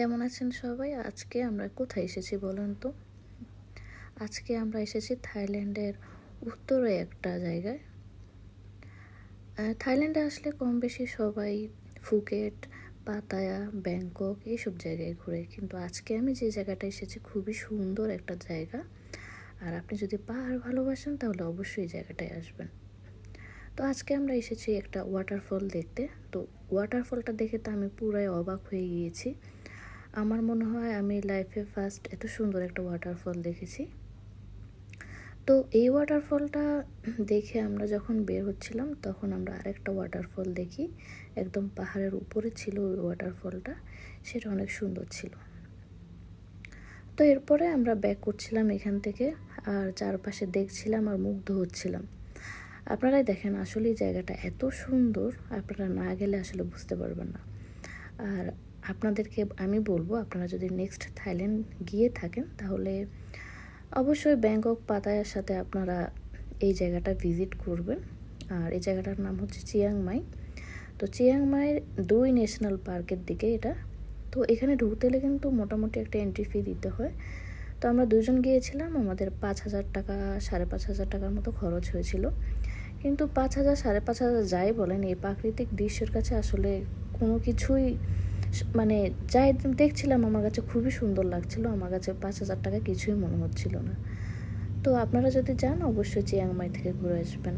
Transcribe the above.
কেমন আছেন সবাই? আজকে আমরা কোথায় এসেছি বলুন তো? আজকে আমরা এসেছি থাইল্যান্ডের উত্তরে একটা জায়গায়। থাইল্যান্ডে আসলে কম বেশি সবাই ফুকেট, পাতায়া, ব্যাংকক এইসব জায়গায় ঘুরে। কিন্তু আজকে আমি যে জায়গাটা এসেছি খুবই সুন্দর একটা জায়গা। আর আপনি যদি পাহাড় ভালোবাসেন তাহলে অবশ্যই জায়গাটায় আসবেন। তো আজকে আমরা এসেছি একটা ওয়াটারফল দেখতে। তো ওয়াটারফলটা দেখে তো আমি পুরাই অবাক হয়ে গিয়েছি। আমার মনে হয় আমি লাইফে ফার্স্ট এত সুন্দর একটা ওয়াটারফল দেখেছি। তো এই ওয়াটারফলটা দেখে আমরা যখন বের হচ্ছিলাম, তখন আমরা আরেকটা ওয়াটারফল দেখি। একদম পাহাড়ের উপরে ছিল ওই ওয়াটারফলটা সেটা অনেক সুন্দর ছিল। তো এরপরে আমরা ব্যাক করছিলাম এখান থেকে, আর চারপাশে দেখছিলাম আর মুগ্ধ হচ্ছিলাম। আপনারাই দেখেন আসলে জায়গাটা এত সুন্দর, আপনারা না গেলে আসলে বুঝতে পারবেন না। আর আপনাদেরকে আমি বলব, আপনারা যদি নেক্সট থাইল্যান্ড গিয়ে থাকেন, তাহলে অবশ্যই ব্যাংকক পাতায়ার সাথে আপনারা এই জায়গাটা ভিজিট করবেন। আর এই জায়গাটার নাম হচ্ছে চিয়াংমাই তো চিয়াংমাইয়ের দুই ন্যাশনাল পার্কের দিকে এটা। তো এখানে ঢুকতে হলে কিন্তু মোটামুটি একটা এন্ট্রি ফি দিতে হয়। তো আমরা দুজন গিয়েছিলাম, আমাদের পাঁচ হাজার টাকা, সাড়ে পাঁচ হাজার টাকার মতো খরচ হয়েছিল। কিন্তু পাঁচ হাজার, সাড়ে পাঁচ হাজার যাই বলেন, এই প্রাকৃতিক দৃশ্যের কাছে আসলে কোনো কিছুই মানে যাই দেখছিলাম আমার কাছে খুবই সুন্দর লাগছিল। আমার কাছে পাঁচ হাজার টাকা কিছুই মনে হচ্ছিল না। তো আপনারা যদি যান অবশ্যই চিয়াংমাই থেকে ঘুরে আসবেন।